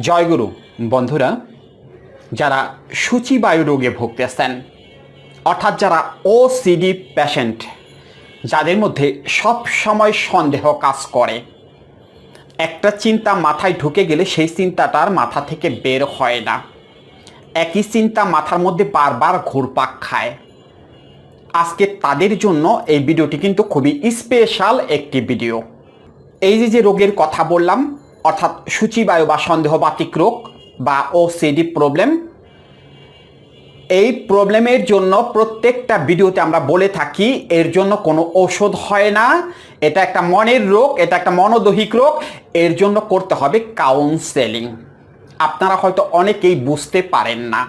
জয়গুরু, বন্ধুরা, যারা সূচিবায়ু রোগে ভুগতেছেন অর্থাৎ যারা ওসিডি পেশেন্ট যাদের মধ্যে সব সময় সন্দেহ কাজ করে, একটা চিন্তা মাথায় ঢুকে গেলে সেই চিন্তাটার মাথা থেকে বের হয় না। একই চিন্তা মাথার মধ্যে বারবার ঘুরপাক খায়। আজকে তাদের জন্য এই ভিডিওটি কিন্তু খুবই স্পেশাল একটি ভিডিও এই যে যে রোগের কথা বললাম অর্থাৎ সূচিবায়ু বা সন্দেহবাতিক রোগ বা ওসিডি প্রবলেম এই প্রবলেমের জন্য প্রত্যেকটা ভিডিওতে আমরা বলে থাকি, এর জন্য কোনো ওষুধ হয় না। এটা একটা মনের রোগ, এটা একটা মনোদৈহিক রোগ, এর জন্য করতে হবে কাউন্সেলিং আপনারা হয়তো অনেকেই বুঝতে পারেন না।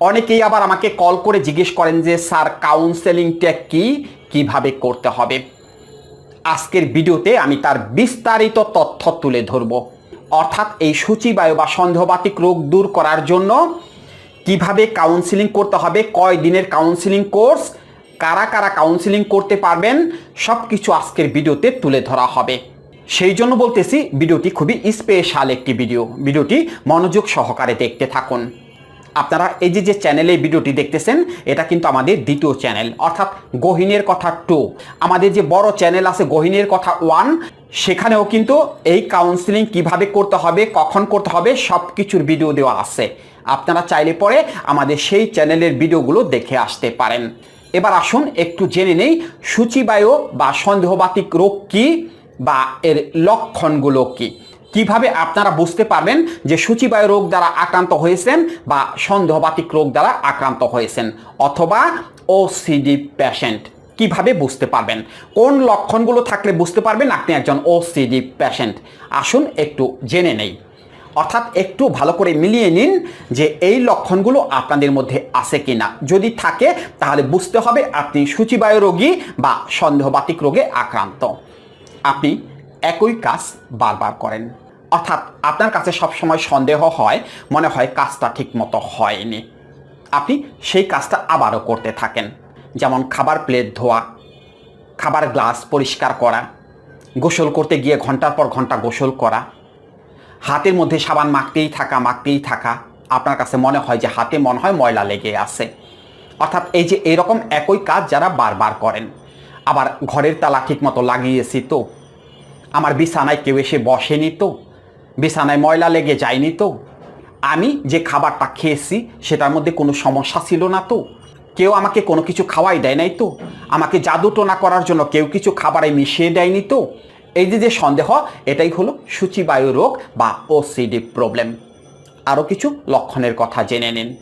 অনেকেই আবার আমাকে কল করে জিজ্ঞেস করেন যে, স্যার কাউন্সেলিংটা কি? কীভাবে করতে হবে? আজকের ভিডিওতে আমি তার বিস্তারিত তথ্য তুলে ধরব। অর্থাৎ এই সূচিবায়ু বা সন্দেহবাতিক রোগ দূর করার জন্য কীভাবে কাউন্সিলিং করতে হবে, কয় দিনের কাউন্সিলিং কোর্স কারা কারা কাউন্সিলিং করতে পারবেন সব কিছু আজকের ভিডিওতে তুলে ধরা হবে। সেই জন্য বলতেছি, ভিডিওটি খুবই স্পেশাল একটি ভিডিও ভিডিওটি মনোযোগ সহকারে দেখতে থাকুন। আপনারা এই যে যে চ্যানেলে ভিডিওটি দেখতেছেন, এটা কিন্তু আমাদের দ্বিতীয় চ্যানেল অর্থাৎ গহিনের কথা টু আমাদের যে বড় চ্যানেল আছে গহিনের কথা ওয়ান সেখানেও কিন্তু এই কাউন্সিলিং কীভাবে করতে হবে, কখন করতে হবে সব কিছুর ভিডিও দেওয়া আছে। আপনারা চাইলে পরে আমাদের সেই চ্যানেলের ভিডিওগুলো দেখে আসতে পারেন। এবার আসুন, একটু জেনে নেই, সূচিবায়ু বা সন্দেহবাতিক রোগ কি বা এর লক্ষণগুলো কি? কীভাবে আপনারা বুঝতে পারবেন যে সূচিবায়ু রোগ দ্বারা আক্রান্ত হয়েছেন বা সন্দেহবাতিক রোগ দ্বারা আক্রান্ত হয়েছেন অথবা ওসিডি পেশেন্ট কীভাবে বুঝতে পারবেন? কোন লক্ষণগুলো থাকলে বুঝতে পারবেন? আপনি একজন ওসিডি পেশেন্ট আসুন একটু জেনে নেই। অর্থাৎ একটু ভালো করে মিলিয়ে নিন যে এই লক্ষণগুলো আপনাদের মধ্যে আছে কিনা। যদি থাকে, তাহলে বুঝতে হবে আপনি সূচিবায়ু রোগী বা সন্দেহবাতিক রোগে আক্রান্ত। আপনি একই কাজ বারবার করেন। অর্থাৎ আপনার কাছে সবসময় সন্দেহ হয়, মনে হয় কাজটা ঠিক মতো হয়নি। আপনি সেই কাজটা আবারও করতে থাকেন। যেমন খাবার প্লেট ধোয়া, খাবার গ্লাস পরিষ্কার করা, গোসল করতে গিয়ে ঘণ্টার পর ঘণ্টা গোসল করা, হাতের মধ্যে সাবান মাখতেই থাকা মাখতেই থাকা, আপনার কাছে মনে হয় যে হাতে মনে হয় ময়লা লেগে আছে। অর্থাৎ এই যে এরকম একই কাজ যারা বারবার করেন, আবার ঘরের তালা ঠিক মতো লাগিয়েছি তো, আমার বিছানায় কেউ এসে বসেনি তো বিছানায় ময়লা লেগে যায়নি তো। আমি যে খাবারটা খেয়েছি, সেটার মধ্যে কোনো সমস্যা ছিল না তো। কেউ আমাকে কোনো কিছু খাওয়াই দেয় নাই তো। আমাকে জাদু টোনা করার জন্য কেউ কিছু খাবারে মিশিয়ে দেয়নি তো। এই যে যে সন্দেহ, এটাই হলো সূচিবায়ু রোগ বা ওসিডি প্রবলেম আরও কিছু লক্ষণের কথা জেনে নিন।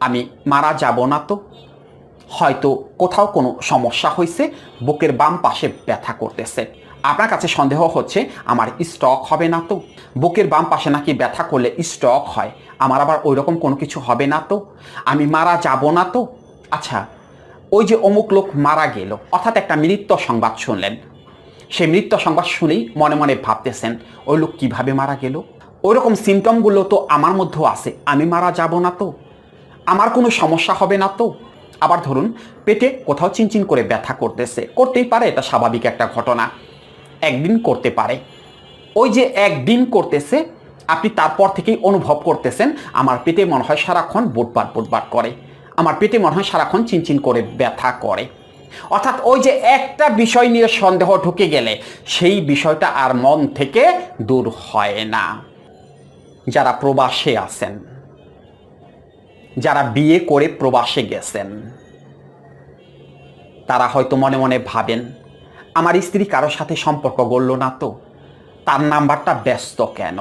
আমি মারা যাব না তো। হয়তো কোথাও কোনো সমস্যা হয়েছে বুকের বাম পাশে ব্যথা করতেছে। আপনার কাছে সন্দেহ হচ্ছে, আমার স্টক হবে না তো? বুকের বাম পাশে নাকি ব্যথা করলে স্টক হয়? আমার আবার ওই রকম কোনো কিছু হবে না তো? আমি মারা যাব না তো? আচ্ছা ওই যে অমুক লোক মারা গেল, অর্থাৎ একটা মৃত্যু সংবাদ শুনলেন। সেই মৃত্যু সংবাদ শুনেই মনে মনে ভাবতেছেন, ওই লোক কীভাবে মারা গেল? ওই রকম সিমটমগুলো তো আমার মধ্যেও আছে, আমি মারা যাব না তো? আমার কোনো সমস্যা হবে না তো? আবার ধরুন, পেটে কোথাও চিনচিন করে ব্যথা করতেছে, করতেই পারে, এটা স্বাভাবিক একটা ঘটনা। একদিন করতে পারে। ওই যে একদিন করতেছে, আপনি তারপর থেকেই অনুভব করতেছেন, আমার পেটে মনে হয় সারাক্ষণ বুটবাট বুটবাট করে। আমার পেটে মনে হয় সারাক্ষণ চিনচিন করে ব্যথা করে। অর্থাৎ ওই যে একটা বিষয় নিয়ে সন্দেহ ঢুকে গেলে, সেই বিষয়টা আর মন থেকে দূর হয় না। যারা প্রবাসে আছেন, যারা বিয়ে করে প্রবাসে গেছেন, তারা হয়তো মনে মনে ভাবেন আমার স্ত্রী কারোর সাথে সম্পর্ক গড়ল না তো? তার নাম্বারটা ব্যস্ত কেন?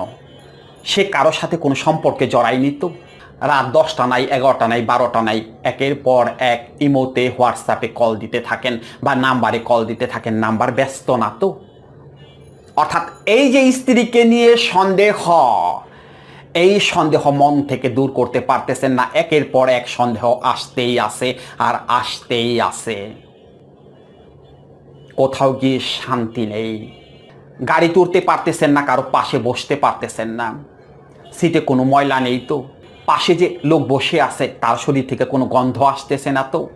সে কারোর সাথে কোনো সম্পর্কে জড়ায়নি তো? রাত দশটা নাই, এগারোটা নাই, বারোটা নাই, একের পর এক ইমোতে, হোয়াটসঅ্যাপে কল দিতে থাকেন বা নাম্বারে কল দিতে থাকেন, নাম্বার ব্যস্ত না তো? অর্থাৎ এই যে স্ত্রীকে নিয়ে সন্দেহ, এই সন্দেহ মন থেকে দূর করতে পারতেছেন না, একের পর এক সন্দেহ আসতেই আছে আর আসতেই আছে। কোথাও গিয়ে শান্তি নেই। গাড়ি তুলতে পারতেছেন না, কারও পাশে বসতে পারতেছেন না। সিটে কোনো ময়লা নেই তো। পাশে যে লোক বসে আছে, তার শরীর থেকে কোনো গন্ধ আসতেছে না তো।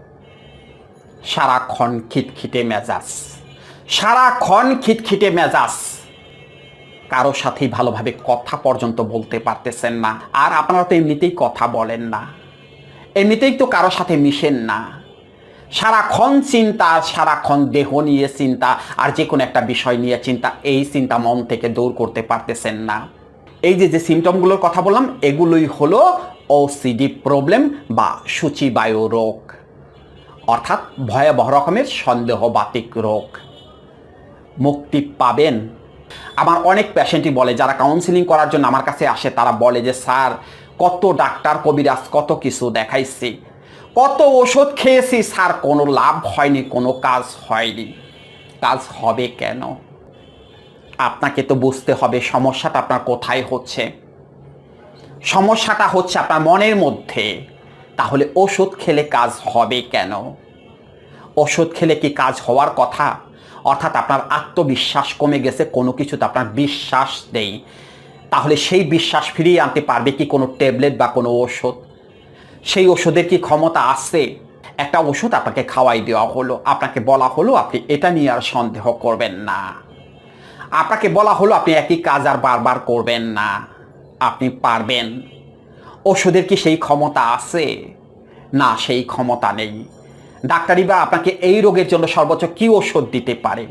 সারাক্ষণ খিটখিটে মেজাজ। সারাক্ষণ খিটখিটে মেজাজ। কারও সাথেই ভালোভাবে কথা পর্যন্ত বলতে পারতেছেন না। আর আপনারা তো এমনিতেই কথা বলেন না। এমনিতেই তো কারও সাথে মিশেন না। সারাক্ষণ চিন্তা, সারাক্ষণ দেহ নিয়ে চিন্তা, আর যে কোনো একটা বিষয় নিয়ে চিন্তা, এই চিন্তা মন থেকে দূর করতে পারতেছেন না। এই যে যে সিমটমগুলোর কথা বললাম, এগুলোই হলো ওসিডি প্রবলেম বা সূচিবায়ু রোগ, অর্থাৎ ভয়াবহ রকমের সন্দেহবাতিক রোগ। মুক্তি পাবেন। আমার অনেক পেশেন্টই বলে, যারা কাউন্সিলিং করার জন্য আমার কাছে আসে, তারা বলে যে, স্যার, কত ডাক্তার কবিরাজ কত কিছু দেখাইছি। কত ওষুধ খেয়েছি, স্যার, কোনো লাভ হয়নি, কোনো কাজ হয়নি। কাজ হবে কেন? আপনাকে তো বুঝতে হবে সমস্যাটা আপনার কোথায় হচ্ছে। সমস্যাটা হচ্ছে আপনার মনের মধ্যে। তাহলে ওষুধ খেলে কাজ হবে কেন? ওষুধ খেলে কি কাজ হওয়ার কথা? অর্থাৎ আপনার আত্মবিশ্বাস কমে গেছে, কোনো কিছুতে আপনার বিশ্বাস নেই। তাহলে সেই বিশ্বাস ফিরিয়ে আনতে পারবে কি কোনো ট্যাবলেট বা কোনো ওষুধ? সেই ওষুধের কি ক্ষমতা আছে? একটা ওষুধ আপনাকে খাওয়াই দেওয়া হলো, আপনাকে বলা হলো, আপনি এটা নিয়ে আর সন্দেহ করবেন না। আপনাকে বলা হলো, আপনি একই কাজ আর বারবার করবেন না। আপনি পারবেন। ওষুধের কি সেই ক্ষমতা আছে? না, সেই ক্ষমতা নেই। ডাক্তারি বা আপনাকে এই রোগের জন্য সর্বোচ্চ কি ওষুধ দিতে পারে?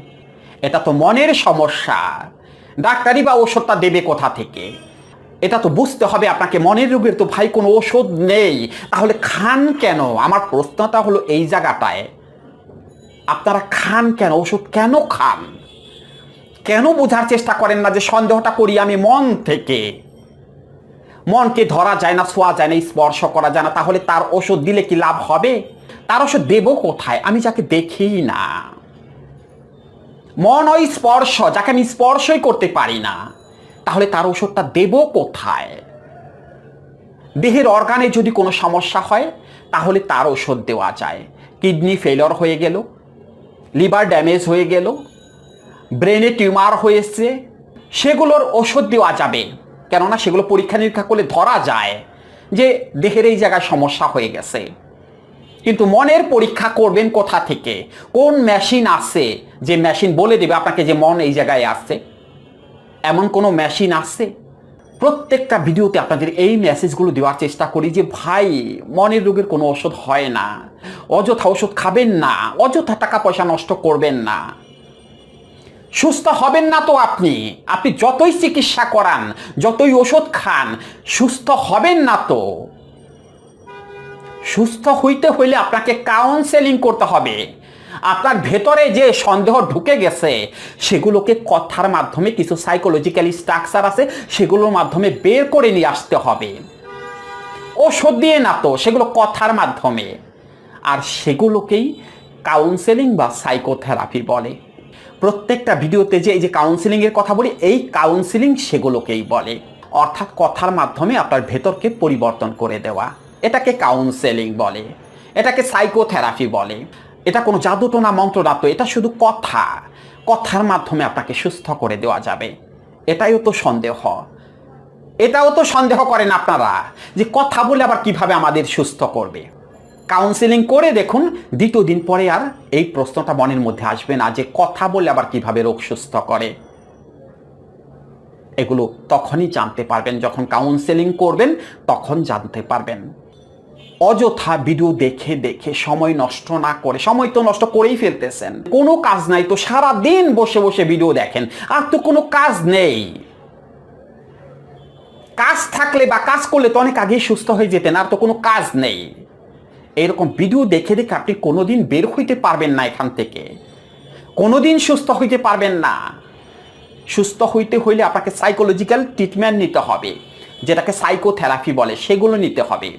এটা তো মনের সমস্যা। ডাক্তারি বা ওষুধটা দেবে কোথা থেকে? এটা তো বুঝতে হবে, আপনাকে মনের রোগের তো ভাই কোনো ওষুধ নেই। তাহলে খান কেন? আমার প্রশ্নটা হলো এই জায়গাটায়, আপনারা খান কেন? ওষুধ কেন খান? কেন বোঝার চেষ্টা করেন না যে সন্দেহটা করি আমি মন থেকে? মনকে ধরা যায় না, ছোঁয়া যায় না, স্পর্শ করা যায় না, তাহলে তার ওষুধ দিলে কি লাভ হবে? তার ওষুধ দেব কোথায়? আমি যাকে দেখি না। মন ওই স্পর্শ, যাকে আমি স্পর্শই করতে পারি না। তাহলে তার ওষুধটা দেব কোথায়? দেহের অর্গানে যদি কোনো সমস্যা হয়, তাহলে তার ওষুধ দেওয়া যায়। কিডনি ফেলর হয়ে গেল লিভার ড্যামেজ হয়ে গেল ব্রেনে টিউমার হয়েছে, সেগুলোর ওষুধ দেওয়া যাবে। কেননা সেগুলো পরীক্ষা নিরীক্ষা করলে ধরা যায় যে দেহের এই জায়গায় সমস্যা হয়ে গেছে। কিন্তু মনের পরীক্ষা করবেন কোথা থেকে? কোন মেশিন আছে? যে মেশিন বলে দেবে আপনাকে যে মন এই জায়গায় আছে। এমন কোনো মেশিন আছে? প্রত্যেকটা ভিডিওতে আপনাদের এই মেসেজগুলো দেওয়ার চেষ্টা করি যে, ভাই, মনের রোগের কোনো ওষুধ হয় না। অযথা ওষুধ খাবেন না। অযথা টাকা পয়সা নষ্ট করবেন না। সুস্থ হবেন না তো আপনি। আপনি যতই চিকিৎসা করান, যতই ওষুধ খান, সুস্থ হবেন না তো। সুস্থ হইতে হইলে আপনাকে কাউন্সেলিং করতে হবে। আপনার ভেতরে যে সন্দেহ ঢুকে গেছে, সেগুলোকে কথার মাধ্যমে কিছু সাইকোলজিক্যালি স্ট্রাকচার আছে, সেগুলোর মাধ্যমে বের করে নিয়ে আসতে হবে। ওষুধ দিয়ে না তো, সেগুলো কথার মাধ্যমে। আর সেগুলোকেই কাউন্সেলিং বা সাইকোথেরাপি বলে। প্রত্যেকটা ভিডিওতে যে এই যে কাউন্সিলিংয়ের কথা বলি, এই কাউন্সিলিং সেগুলোকেই বলে। অর্থাৎ কথার মাধ্যমে আপনার ভেতরকে পরিবর্তন করে দেওয়া। এটাকে কাউন্সেলিং বলে। এটাকে সাইকোথেরাপি বলে। এটা কোনো জাদুটোনা মন্ত্র না তো, এটা শুধু কথা। কথার মাধ্যমে আপনাকে সুস্থ করে দেওয়া যাবে। এটাইও তো সন্দেহ। এটাও তো সন্দেহ করেন আপনারা যে কথা বলে আবার কীভাবে আমাদের সুস্থ করবে। কাউন্সিলিং করে দেখুন, দ্বিতীয় দিন পরে আর এই প্রশ্নটা মনের মধ্যে আসবে না যে কথা বলে আবার কীভাবে রোগ সুস্থ করে। এগুলো তখনই জানতে পারবেন, যখন কাউন্সেলিং করবেন, তখন জানতে পারবেন। অযথা ভিডিও দেখে দেখে সময় নষ্ট না করে, সময় তো নষ্ট করেই ফেলতেছেন। কোনো কাজ নাই তো সারা দিন বসে বসে ভিডিও দেখেন। আর তো কোনো কাজ নেই। কাজ থাকলে বা কাজ করলে তো অনেক আগেই সুস্থ হয়ে যেতেন, আর তো কোনো কাজ নেই। এরকম ভিডিও দেখে দেখে আপনি কোনোদিন বের হইতে পারবেন না এখান থেকে। কোনোদিন সুস্থ হইতে পারবেন না। সুস্থ হইতে হইলে আপনাকে সাইকোলজিক্যাল ট্রিটমেন্ট নিতে হবে, যেটাকে সাইকোথেরাপি বলে, সেগুলো নিতে হবে।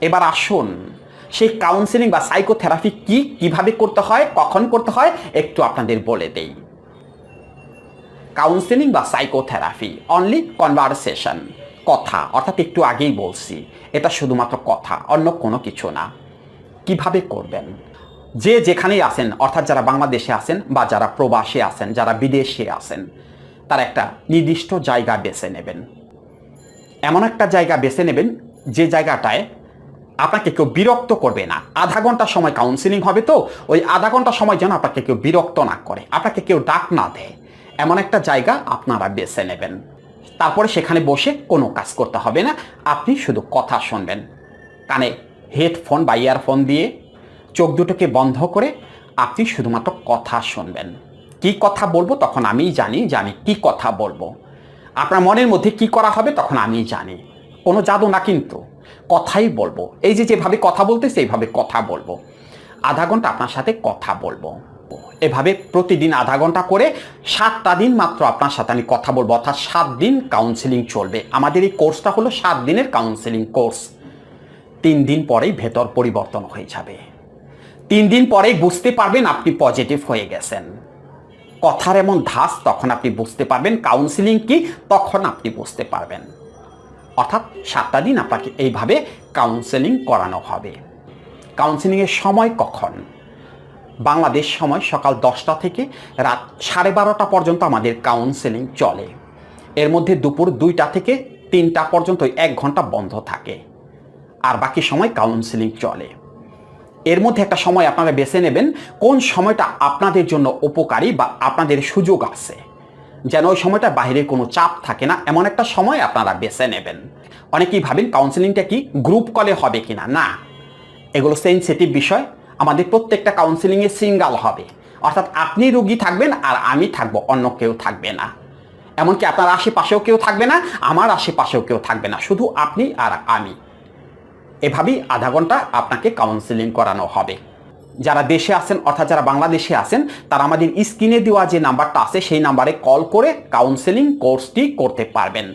এবার আসুন, সেই কাউন্সিলিং বা সাইকোথেরাপি কি কীভাবে করতে হয়, কখন করতে হয়, একটু আপনাদের বলে দেই। কাউন্সিলিং বা সাইকোথেরাপি অনলি কনভারসেশন কথা, অর্থাৎ একটু আগেই বলছি, এটা শুধুমাত্র কথা, অন্য কোনো কিছু না। কীভাবে করবেন? যে যেখানেই আছেন, অর্থাৎ যারা বাংলাদেশে আছেন বা যারা প্রবাসে আছেন, যারা বিদেশে আছেন, তারা একটা নির্দিষ্ট জায়গা বেছে নেবেন। এমন একটা জায়গা বেছে নেবেন, যে জায়গাটায় আপনাকে কেউ বিরক্ত করবে না। আধা ঘণ্টা সময় কাউন্সিলিং হবে তো, ওই আধা ঘণ্টা সময় যেন আপনাকে কেউ বিরক্ত না করে, আপনাকে কেউ ডাক না দেয়। এমন একটা জায়গা আপনারা বেছে নেবেন। তারপরে সেখানে বসে কোনো কাজ করতে হবে না, আপনি শুধু কথা শুনবেন। কানে হেডফোন বা ইয়ারফোন দিয়ে চোখ দুটোকে বন্ধ করে আপনি শুধুমাত্র কথা শুনবেন। কি কথা বলব তখন আমিই জানি যে আমি কি কথা বলব। আপনার মনের মধ্যে কি করা হবে তখন আমি জানি। কোনো জাদু না কিন্তু। কথাই বলব। এই যে যেভাবে কথা বলতেছে এইভাবে কথা বলব। আধা ঘণ্টা আপনার সাথে কথা বলব। এভাবে প্রতিদিন আধা ঘণ্টা করে সাতটা দিন মাত্র আপনার সাথে আমি কথা বলব, অর্থাৎ সাত দিন কাউন্সিলিং চলবে। আমাদের এই কোর্সটা হলো সাত দিনের কাউন্সিলিং কোর্স তিন দিন পরেই ভেতর পরিবর্তন হয়ে যাবে। তিন দিন পরেই বুঝতে পারবেন আপনি পজিটিভ হয়ে গেছেন। কথার এমন ধাস তখন আপনি বুঝতে পারবেন কাউন্সিলিং কি তখন আপনি বুঝতে পারবেন। অর্থাৎ সাতটা দিন আপনাকে এইভাবে কাউন্সেলিং করানো হবে। কাউন্সেলিংয়ের সময় কখন? বাংলাদেশ সময় সকাল দশটা থেকে রাত সাড়ে বারোটা পর্যন্ত আমাদের কাউন্সেলিং চলে। এর মধ্যে দুপুর দুইটা থেকে তিনটা পর্যন্ত এক ঘণ্টা বন্ধ থাকে। আর বাকি সময় কাউন্সেলিং চলে। এর মধ্যে একটা সময় আপনারা বেছে নেবেন কোন সময়টা আপনাদের জন্য উপকারী বা আপনাদের সুযোগ আছে। যেন ওই সময়টা বাইরে কোনো চাপ থাকে না, এমন একটা সময় আপনারা বেছে নেবেন। অনেকেই ভাবেন কাউন্সেলিংটা কি গ্রুপ কলে হবে কিনা? না। এগুলো সেন্সিটিভ বিষয়। আমাদের প্রত্যেকটা কাউন্সেলিংয়ে সিঙ্গাল হবে। অর্থাৎ আপনি রুগী থাকবেন আর আমি থাকব, অন্য কেউ থাকবে না। এমনকি আপনার আশেপাশেও কেউ থাকবে না, আমার আশেপাশেও কেউ থাকবে না। শুধু আপনি আর আমি। এভাবেই আধা ঘণ্টা আপনাকে কাউন্সেলিং করানো হবে। যারা দেশে আছেন, অর্থাৎ যারা বাংলাদেশে আছেন, তারা আমাদের স্ক্রিনে দেওয়া যে নাম্বারটা আছে, সেই নাম্বারে কল করে কাউন্সেলিং কোর্সটি করতে পারবেন।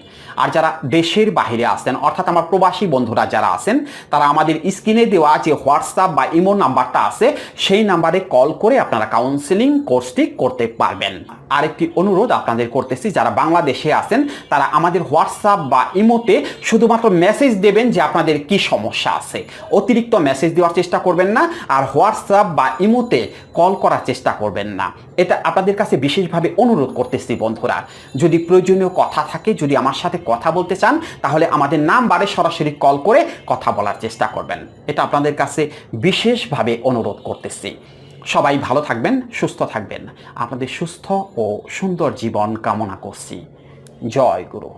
আর যারা দেশের বাইরে আছেন, অর্থাৎ আমার প্রবাসী বন্ধুরা যারা আছেন, তারা আমাদের স্ক্রিনে দেওয়া যে হোয়াটসঅ্যাপ বা ইমো নাম্বারটা আছে, সেই নাম্বারে কল করে আপনারা কাউন্সেলিং কোর্সটি করতে পারবেন। আরেকটি অনুরোধ আপনাদের করতেছি, যারা বাংলাদেশে আছেন, তারা আমাদের হোয়াটসঅ্যাপ বা ইমোতে শুধুমাত্র মেসেজ দেবেন যে আপনাদের কি সমস্যা আছে। অতিরিক্ত মেসেজ দেওয়ার চেষ্টা করবেন না, আর হোয়াটসঅ্যাপ বা ইমোতে কল করার চেষ্টা করবেন না। এটা আপনাদের কাছে বিশেষভাবে অনুরোধ করতেছি বন্ধুরা। যদি প্রয়োজনীয় কথা থাকে, যদি আমার সাথে কথা বলতে চান, তাহলে আমাদের নাম্বারে সরাসরি কল করে কথা বলার চেষ্টা করবেন। এটা আপনাদের কাছে বিশেষভাবে অনুরোধ করতেছি। সবাই ভালো থাকবেন, সুস্থ থাকবেন। আপনাদের সুস্থ ও সুন্দর জীবন কামনা করছি। জয় গুরু।